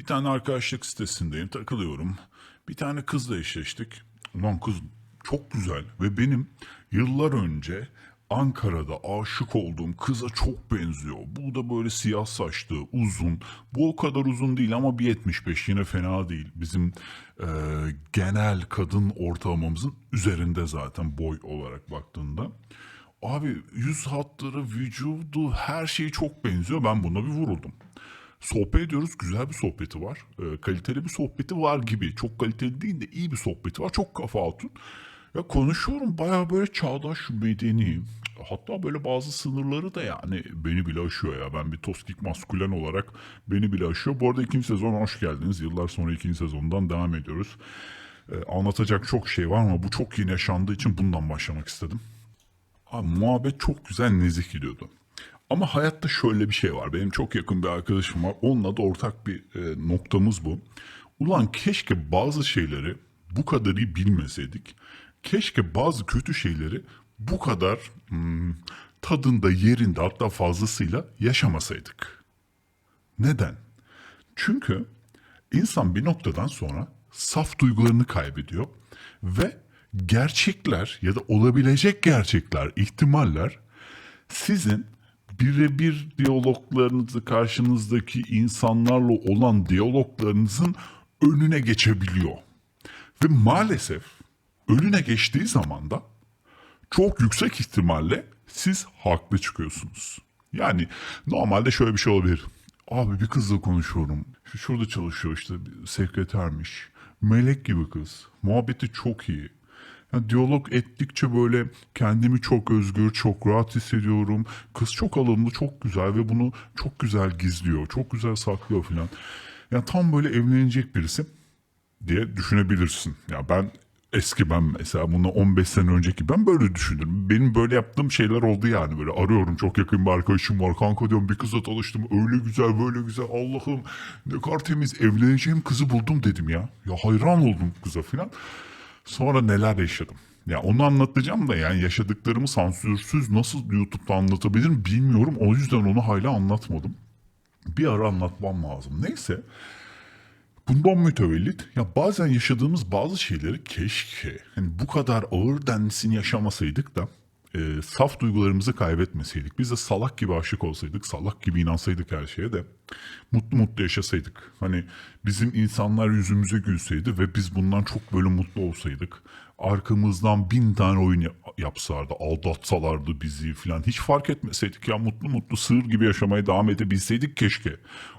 Bir tane arkadaşlık sitesindeyim, takılıyorum. Bir tane kızla eşleştik. Ulan kız çok güzel ve benim yıllar önce Ankara'da aşık olduğum kıza çok benziyor. Bu da böyle siyah saçlı, uzun. Bu o kadar uzun değil ama 1.75 yine fena değil. Bizim e, genel kadın ortalamamızın üzerinde zaten boy olarak baktığında. Abi yüz hatları, vücudu her şeyi çok benziyor. Ben buna bir vuruldum. Sohbet ediyoruz. Güzel bir sohbeti var. Ee, kaliteli bir sohbeti var gibi. Çok kaliteli değil de iyi bir sohbeti var. Çok kafa atın. Ya konuşuyorum bayağı böyle çağdaş, medeni. Hatta böyle bazı sınırları da yani beni bile aşıyor ya. Ben bir toskik maskülen olarak beni bile aşıyor. Bu arada ikinci sezon hoş geldiniz. Yıllar sonra ikinci sezondan devam ediyoruz. Ee, anlatacak çok şey var ama bu çok yeni yaşandığı için bundan başlamak istedim. Abi muhabbet çok güzel nezih gidiyordu. Ama hayatta şöyle bir şey var. Benim çok yakın bir arkadaşım var. Onunla da ortak bir e, noktamız bu. Ulan keşke bazı şeyleri bu kadar iyi bilmeseydik. Keşke bazı kötü şeyleri bu kadar hmm, tadında yerinde hatta fazlasıyla yaşamasaydık. Neden? Çünkü insan bir noktadan sonra saf duygularını kaybediyor ve gerçekler ya da olabilecek gerçekler, ihtimaller sizin birebir diyaloglarınızı karşınızdaki insanlarla olan diyaloglarınızın önüne geçebiliyor. Ve maalesef önüne geçtiği zaman da çok yüksek ihtimalle siz haklı çıkıyorsunuz. Yani normalde şöyle bir şey olabilir. Abi bir kızla konuşuyorum. Şu Şurada çalışıyor işte sekretermiş. Melek gibi kız. Muhabbeti çok iyi. Yani diyalog ettikçe böyle kendimi çok özgür, çok rahat hissediyorum. Kız çok alımlı, çok güzel ve bunu çok güzel gizliyor. Çok güzel saklıyor filan. Yani tam böyle evlenecek birisi diye düşünebilirsin. Ya ben eski ben mesela bunu 15 sene önceki ben böyle düşünürüm. Benim böyle yaptığım şeyler oldu yani böyle arıyorum çok yakın bir arkadaşım var kanka diyorum bir kızla tanıştım öyle güzel böyle güzel Allah'ım ne kadar temiz evleneceğim kızı buldum dedim ya. Ya hayran oldum kıza filan. Sonra neler yaşadım. Ya onu anlatacağım da yani yaşadıklarımı sansürsüz nasıl YouTube'da anlatabilirim bilmiyorum. O yüzden onu hala anlatmadım. Bir ara anlatmam lazım. Neyse. Bundan mütevellit ya bazen yaşadığımız bazı şeyleri keşke hani bu kadar ağır denlisini yaşamasaydık da e, saf duygularımızı kaybetmeseydik. Biz de salak gibi aşık olsaydık, salak gibi inansaydık her şeye de mutlu mutlu yaşasaydık. Hani bizim insanlar yüzümüze gülseydi ve biz bundan çok böyle mutlu olsaydık. Arkamızdan bin tane oyun ya- yapsardı, aldatsalardı bizi falan. Hiç fark etmeseydik ya mutlu mutlu sığır gibi yaşamaya devam edebilseydik keşke.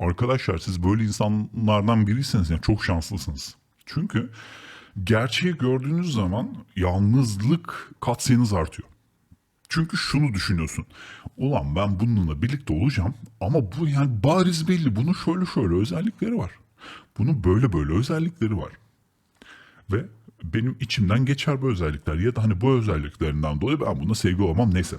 Arkadaşlar siz böyle insanlardan biriyseniz yani çok şanslısınız. Çünkü gerçeği gördüğünüz zaman yalnızlık katsayınız artıyor. Çünkü şunu düşünüyorsun. Ulan ben bununla birlikte olacağım ama bu yani bariz belli. Bunun şöyle şöyle özellikleri var. Bunun böyle böyle özellikleri var. Ve benim içimden geçer bu özellikler. Ya da hani bu özelliklerinden dolayı ben buna sevgi olmam neyse.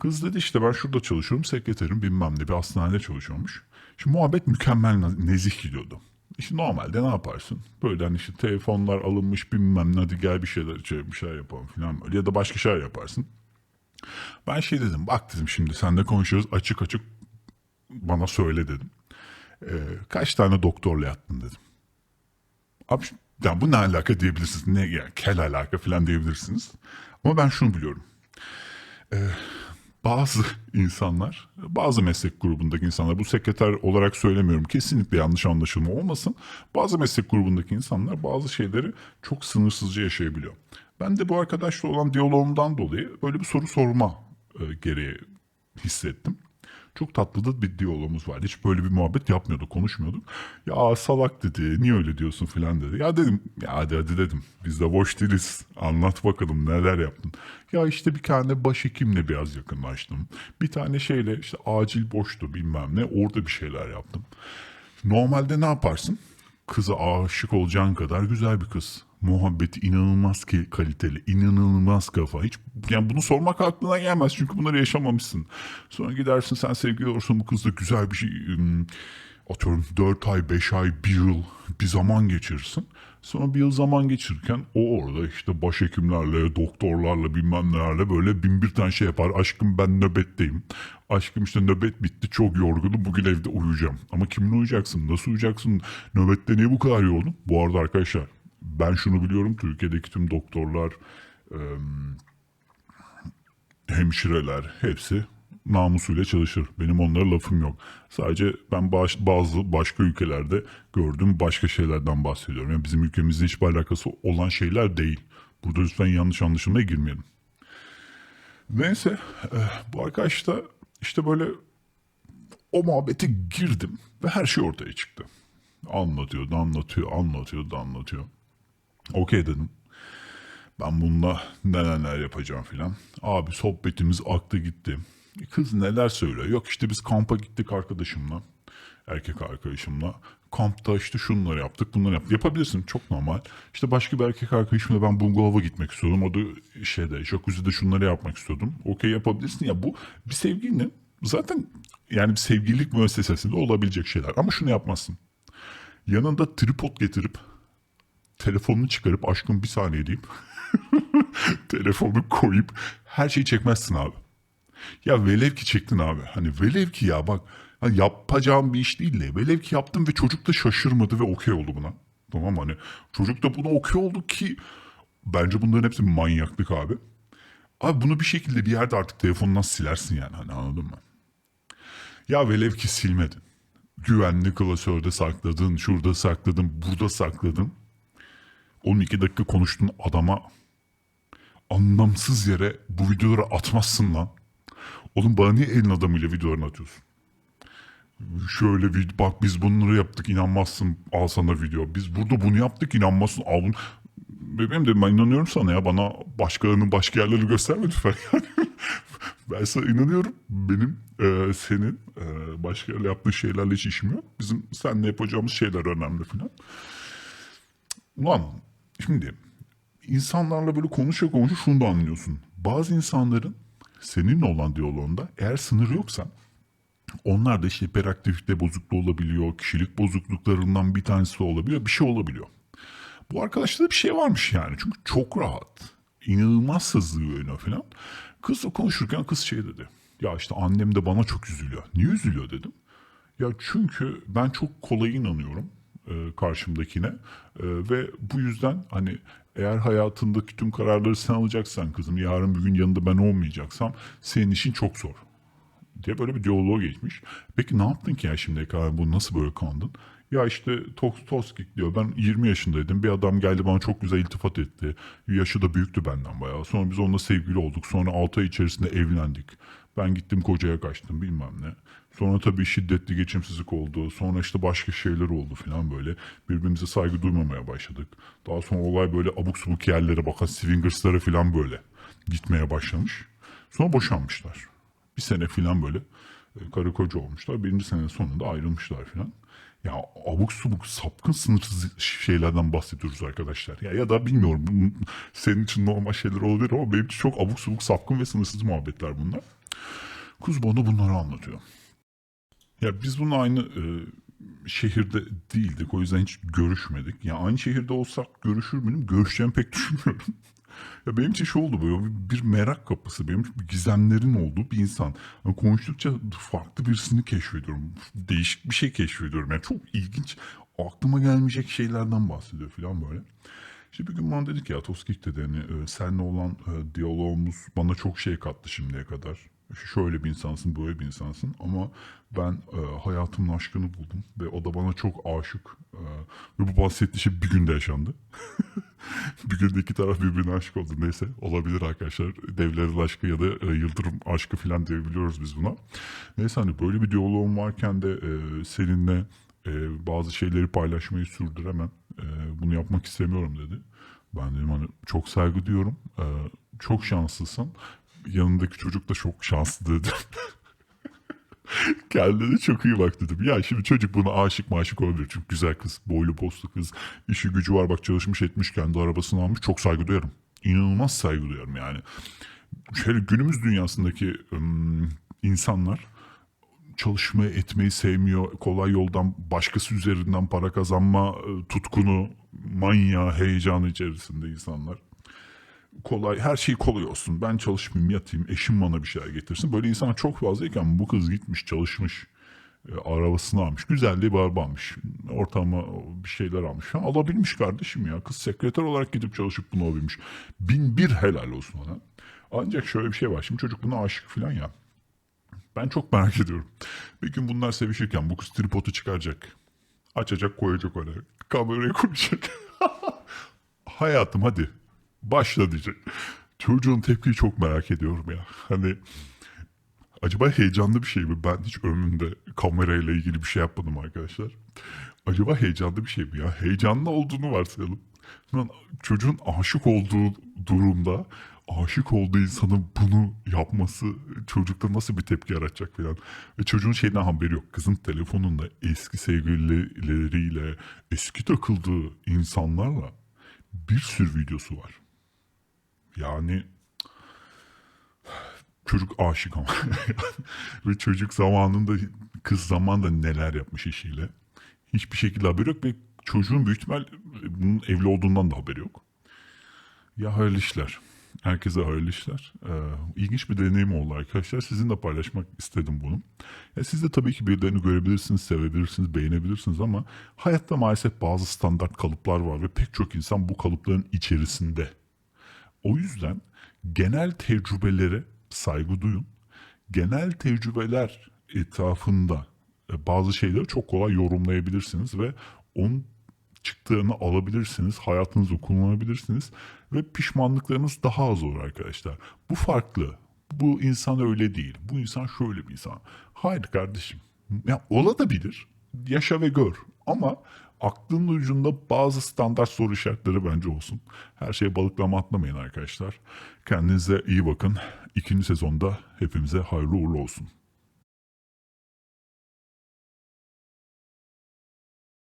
Kız dedi işte ben şurada çalışıyorum sekreterim bilmem ne bir hastanede çalışıyormuş. Şimdi muhabbet mükemmel nezih gidiyordu. İşte normalde ne yaparsın? Böyle hani işte telefonlar alınmış bilmem ne hadi gel bir şeyler içelim bir şeyler yapalım falan böyle. Ya da başka şeyler yaparsın. Ben şey dedim bak dedim şimdi seninle konuşuyoruz açık açık bana söyle dedim. Ee, kaç tane doktorla yattın dedim. Abi ya bu ne alaka diyebilirsiniz. Ne yani kel alaka falan diyebilirsiniz. Ama ben şunu biliyorum. Ee, bazı insanlar, bazı meslek grubundaki insanlar, bu sekreter olarak söylemiyorum, kesinlikle yanlış anlaşılma olmasın. Bazı meslek grubundaki insanlar bazı şeyleri çok sınırsızca yaşayabiliyor. Ben de bu arkadaşla olan diyalogumdan dolayı böyle bir soru sorma e, gereği hissettim. Çok tatlı da bir diyalogumuz vardı. Hiç böyle bir muhabbet yapmıyorduk, konuşmuyorduk. Ya salak dedi, niye öyle diyorsun falan dedi. Ya dedim, ya hadi hadi dedim. Biz de boş değiliz. Anlat bakalım neler yaptın. Ya işte bir tane başhekimle biraz yakınlaştım. Bir tane şeyle işte acil boştu bilmem ne. Orada bir şeyler yaptım. Normalde ne yaparsın? Kıza aşık olacağın kadar güzel bir kız. Muhabbeti inanılmaz ki kaliteli, inanılmaz kafa. Hiç yani bunu sormak aklına gelmez çünkü bunları yaşamamışsın. Sonra gidersin sen sevgili olursun bu kızla güzel bir şey atıyorum 4 ay, 5 ay, 1 yıl bir zaman geçirirsin. Sonra bir yıl zaman geçirirken o orada işte başhekimlerle, doktorlarla bilmem nelerle böyle bin bir tane şey yapar. Aşkım ben nöbetteyim. Aşkım işte nöbet bitti çok yorgunum bugün evde uyuyacağım. Ama kimin uyuyacaksın? Nasıl uyuyacaksın? Nöbette niye bu kadar yoğun? Bu arada arkadaşlar ben şunu biliyorum. Türkiye'deki tüm doktorlar, hemşireler hepsi namusuyla çalışır. Benim onlara lafım yok. Sadece ben baş- bazı başka ülkelerde gördüğüm başka şeylerden bahsediyorum. Yani bizim ülkemizle hiçbir alakası olan şeyler değil. Burada lütfen yanlış anlaşılmaya girmeyelim. Neyse eh, bu arkadaş da işte böyle o muhabbete girdim ve her şey ortaya çıktı. Anlatıyordu, anlatıyor, anlatıyordu, anlatıyor. Okey dedim. Ben bununla neler yapacağım filan. Abi sohbetimiz aktı gitti. Kız neler söylüyor. Yok işte biz kampa gittik arkadaşımla. Erkek arkadaşımla. Kampta işte şunları yaptık bunları yaptık. Yapabilirsin çok normal. İşte başka bir erkek arkadaşımla ben bungalova gitmek istiyordum. O da şeyde jacuzzi'de şunları yapmak istiyordum. Okey yapabilirsin ya bu bir sevgilinin zaten yani bir sevgililik müessesesinde olabilecek şeyler. Ama şunu yapmazsın. Yanında tripod getirip telefonunu çıkarıp aşkım bir saniye deyip telefonu koyup her şeyi çekmezsin abi. Ya velev ki çektin abi. Hani velev ki ya bak hani yapacağım bir iş değil de velev ki yaptım ve çocuk da şaşırmadı ve okey oldu buna. Tamam hani çocuk da buna okey oldu ki bence bunların hepsi manyaklık abi. Abi bunu bir şekilde bir yerde artık telefonundan silersin yani hani anladın mı? Ya velev ki silmedin. Güvenli klasörde sakladın, şurada sakladın, burada sakladın. 12 dakika konuştun adama anlamsız yere bu videoları atmazsın lan. Oğlum bana niye elin adamıyla videolarını atıyorsun? Şöyle bak biz bunları yaptık inanmazsın al sana video. Biz burada bunu yaptık inanmazsın al bunu. Bebeğim dedim ben inanıyorum sana ya bana başkalarının başka yerlerini gösterme lütfen. ben sana inanıyorum. Benim e, senin e, başka yerle yaptığın şeylerle hiç işim yok. Bizim seninle yapacağımız şeyler önemli falan. Ulan şimdi insanlarla böyle konuşa konuşa şunu da anlıyorsun. Bazı insanların seninle olan diyaloğunda eğer sınır yoksa onlar da işte hiperaktifite bozukluğu olabiliyor, kişilik bozukluklarından bir tanesi olabiliyor, bir şey olabiliyor. Bu arkadaşta da bir şey varmış yani çünkü çok rahat. İnanılmaz sızlıyor falan. Kızla konuşurken kız şey dedi. Ya işte annem de bana çok üzülüyor. Niye üzülüyor dedim. Ya çünkü ben çok kolay inanıyorum karşımdakine E, ve bu yüzden hani eğer hayatındaki tüm kararları sen alacaksan kızım yarın bir gün yanında ben olmayacaksam senin işin çok zor diye böyle bir diyaloğa geçmiş. Peki ne yaptın ki ya şimdiye kadar bu nasıl böyle kandın? Ya işte Tos Toskik diyor ben 20 yaşındaydım bir adam geldi bana çok güzel iltifat etti. Yaşı da büyüktü benden bayağı. Sonra biz onunla sevgili olduk. Sonra 6 ay içerisinde evlendik. Ben gittim kocaya kaçtım bilmem ne. Sonra tabii şiddetli geçimsizlik oldu. Sonra işte başka şeyler oldu falan böyle. Birbirimize saygı duymamaya başladık. Daha sonra olay böyle abuk subuk yerlere bakan swingerslara falan böyle gitmeye başlamış. Sonra boşanmışlar. Bir sene falan böyle e, karı koca olmuşlar. Birinci sene sonunda ayrılmışlar falan. Ya abuk subuk sapkın sınırsız şeylerden bahsediyoruz arkadaşlar. Ya ya da bilmiyorum senin için normal şeyler olabilir ama benim için çok abuk subuk sapkın ve sınırsız muhabbetler bunlar. Kız bana bunları anlatıyor. Ya biz bununla aynı e, şehirde değildik. O yüzden hiç görüşmedik. Ya aynı şehirde olsak görüşür müyüm? Görüşeceğimi pek düşünmüyorum. ya benim için şey oldu böyle bir, merak kapısı. Benim bir gizemlerin olduğu bir insan. Yani konuştukça farklı birisini keşfediyorum. Değişik bir şey keşfediyorum. Yani çok ilginç. Aklıma gelmeyecek şeylerden bahsediyor falan böyle. İşte bir gün bana dedi ki ya Toskik dedi hani e, seninle olan e, diyalogumuz bana çok şey kattı şimdiye kadar. Şöyle bir insansın böyle bir insansın ama ben e, hayatımın aşkını buldum ve o da bana çok aşık. E, ve bu bahsettiği şey bir günde yaşandı. bir günde iki taraf birbirine aşık oldu. Neyse olabilir arkadaşlar. Devlerin aşkı ya da e, yıldırım aşkı falan diyebiliyoruz biz buna. Neyse hani böyle bir diyaloğum varken de e, seninle e, bazı şeyleri paylaşmayı sürdüremem. E, bunu yapmak istemiyorum dedi. Ben dedim hani çok saygı duyuyorum. E, çok şanslısın. Yanındaki çocuk da çok şanslı dedim. Kendine çok iyi bak dedim. Ya şimdi çocuk buna aşık maşık olabilir. Çünkü güzel kız, boylu postlu kız. işi gücü var bak çalışmış etmiş kendi arabasını almış. Çok saygı duyarım. İnanılmaz saygı duyarım yani. Şöyle günümüz dünyasındaki ım, insanlar çalışmayı etmeyi sevmiyor. Kolay yoldan başkası üzerinden para kazanma e, tutkunu, manyağı, heyecanı içerisinde insanlar. Kolay, her şey kolay olsun. Ben çalışmayayım, yatayım, eşim bana bir şeyler getirsin. Böyle insan çok fazlayken bu kız gitmiş, çalışmış. E, arabasını almış. Güzel de bir araba almış. Ortama bir şeyler almış. falan. alabilmiş kardeşim ya. Kız sekreter olarak gidip çalışıp bunu alabilmiş. Bin bir helal olsun ona. Ancak şöyle bir şey var. Şimdi çocuk buna aşık falan ya. Ben çok merak ediyorum. Bir gün bunlar sevişirken bu kız tripodu çıkaracak. Açacak koyacak oraya. Kamerayı koyacak. Hayatım hadi başla diyecek. Çocuğun tepkiyi çok merak ediyorum ya. Hani acaba heyecanlı bir şey mi? Ben hiç ömrümde kamerayla ilgili bir şey yapmadım arkadaşlar. Acaba heyecanlı bir şey mi ya? Heyecanlı olduğunu varsayalım. Lan çocuğun aşık olduğu durumda aşık olduğu insanın bunu yapması çocukta nasıl bir tepki yaratacak falan. Ve çocuğun şeyden haberi yok. Kızın telefonunda eski sevgilileriyle, eski takıldığı insanlarla bir sürü videosu var. Yani çocuk aşık ama. ve çocuk zamanında kız zamanında neler yapmış eşiyle. Hiçbir şekilde haberi yok ve çocuğun büyük ihtimal bunun evli olduğundan da haberi yok. Ya hayırlı işler. Herkese hayırlı işler. Ee, ilginç bir deneyim oldu arkadaşlar. Sizinle paylaşmak istedim bunu. Ya siz de tabii ki birilerini görebilirsiniz, sevebilirsiniz, beğenebilirsiniz ama hayatta maalesef bazı standart kalıplar var ve pek çok insan bu kalıpların içerisinde. O yüzden genel tecrübelere saygı duyun. Genel tecrübeler etrafında e, bazı şeyleri çok kolay yorumlayabilirsiniz ve onun çıktığını alabilirsiniz, hayatınızda kullanabilirsiniz ve pişmanlıklarınız daha az olur arkadaşlar. Bu farklı. Bu insan öyle değil. Bu insan şöyle bir insan. Hayır kardeşim. Ya olabilir. Yaşa ve gör. Ama aklının ucunda bazı standart soru işaretleri bence olsun. Her şeye balıklama atlamayın arkadaşlar. Kendinize iyi bakın. İkinci sezonda hepimize hayırlı uğurlu olsun.